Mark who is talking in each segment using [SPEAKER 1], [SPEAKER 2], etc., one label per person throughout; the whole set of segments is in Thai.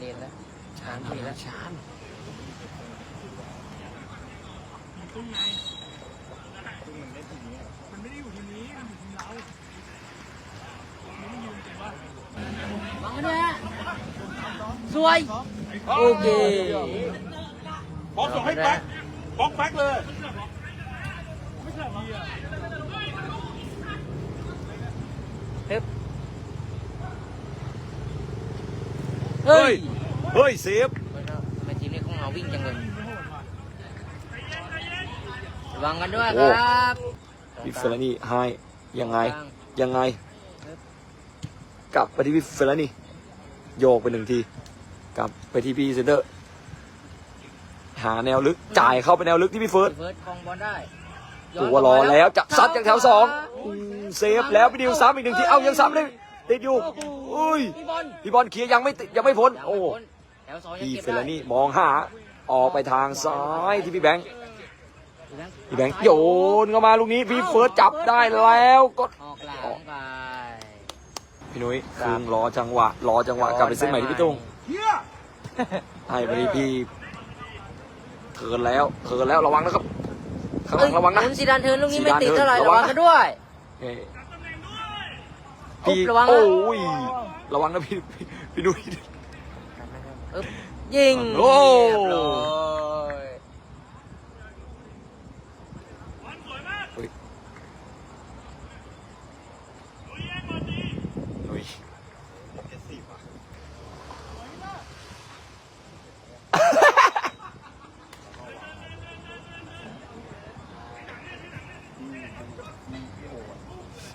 [SPEAKER 1] เรียนแล้วชานทีแล้ว
[SPEAKER 2] ชาน
[SPEAKER 3] ตรงไหนมันไม่ได้อยู่ทีมนี้มันอยู่ทีมเรามันไม่ยืนแต่ว่า
[SPEAKER 1] วางกันด้วยฮะสวยโอเค
[SPEAKER 4] บล็อกส่งให้แบ็คบล็อกแบ็คเลย
[SPEAKER 1] ฮึบ
[SPEAKER 2] เฮ้
[SPEAKER 1] เฮ้
[SPEAKER 2] ย เฮ้ยเซฟ
[SPEAKER 1] ทำไมทีมนี้ของเราวิ่งจังเลยระวังกันด้วยครับ
[SPEAKER 2] พี่เฟลานี่ให้ยังไง ยังไง กลับไปที่พี่เฟลานี่ โยกไปหนึ่งที กลับไปที่พี่เซนเตอร์ หาแนวลึก จ่ายเข้าไปแนวลึกที่พี่เฟิร์ส
[SPEAKER 1] เฟิร์สคลองบอลได้
[SPEAKER 2] ตัวรอแล้วจะซัดจากแถวสองเซฟแล้วพี่ดิวซ้ำอีกหนึ่งที เอายังซ้ำเลย ติดอยู่อุ้ย
[SPEAKER 1] พี่บอล
[SPEAKER 2] พี่บอลเคลียร์ยังไม่ติดยังไม่พ้น
[SPEAKER 1] ยัง
[SPEAKER 2] โอ้
[SPEAKER 1] ไม่พ้นแถวสองยัง
[SPEAKER 2] พี่
[SPEAKER 1] เก็บ
[SPEAKER 2] เฟ
[SPEAKER 1] ได้
[SPEAKER 2] ลานี่มองหาออกไปทางซ้ายที่พี่แบงค์
[SPEAKER 1] พี่แบงค์
[SPEAKER 2] พี่แบงค์โยนเข้ามาลูกนี้พี่เฟิร์สจับได้แล้วก็
[SPEAKER 1] ออกหลังไป
[SPEAKER 2] พี่นุ้ยครึ่งรอจังหวะ รอจังหวะกลับไปซื้อใหม่ที่พี่ตุ้ง
[SPEAKER 4] เฮีย
[SPEAKER 2] ให้ไปที่พี่เทิร์นแล้วเทิร์นแล้วระวังนะครับข้างหลังระวังนะ
[SPEAKER 1] หมุนซีดานเทิร์นลูกนี้ไม่
[SPEAKER 2] ซีดาน
[SPEAKER 1] ติดเท่าไหร่
[SPEAKER 2] เทิร์น
[SPEAKER 1] ระวัง
[SPEAKER 2] ระวัง
[SPEAKER 1] กันด้วย
[SPEAKER 2] เอ้ย
[SPEAKER 1] อุ๊บ
[SPEAKER 2] พี่
[SPEAKER 1] ระวังนะ
[SPEAKER 2] โอ้ยระวังนะพี่พี่พี่นุ้ย
[SPEAKER 1] อึ๊บยิง
[SPEAKER 2] โอ้
[SPEAKER 1] เรียบร้อย
[SPEAKER 2] นุ้ย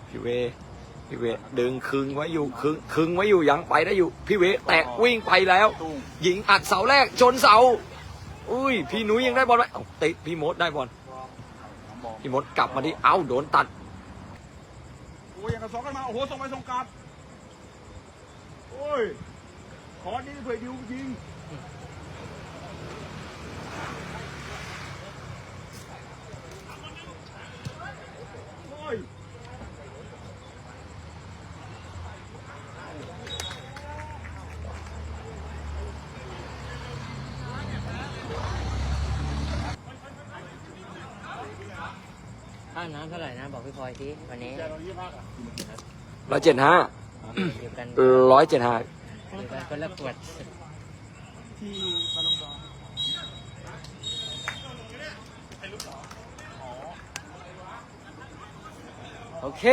[SPEAKER 2] พี่เว พี่เวดึงคึงไว้อยู่คึงคึงไว้อยู่ยังไปได้อยู่พี่เวแตะวิ่งไปแล้วหญิงอัดเสาแรกชนเสา อุ้ย พี่นุ้ยยังได้บอลไหมเอ้าติดพี่มดได้บอลพี่มดกลับมาที่เอ้าโดนตัด
[SPEAKER 4] โอ้ยยังกระสองกันมาโอ้โหส่งไปส่งกลับโอ้ยขอนี้เผื่อดิวยิงโอ้ย
[SPEAKER 1] ค่าน้ำเท่าไหร่นะบอกพี่พลอยทีวันนี้
[SPEAKER 2] ร้อยเจ็ดห้า
[SPEAKER 1] อยู่กัน
[SPEAKER 2] ร้อยเจ็ดห้า
[SPEAKER 1] อยู่กันคนละขวด
[SPEAKER 3] ที่บอลลงดอน
[SPEAKER 1] โอเค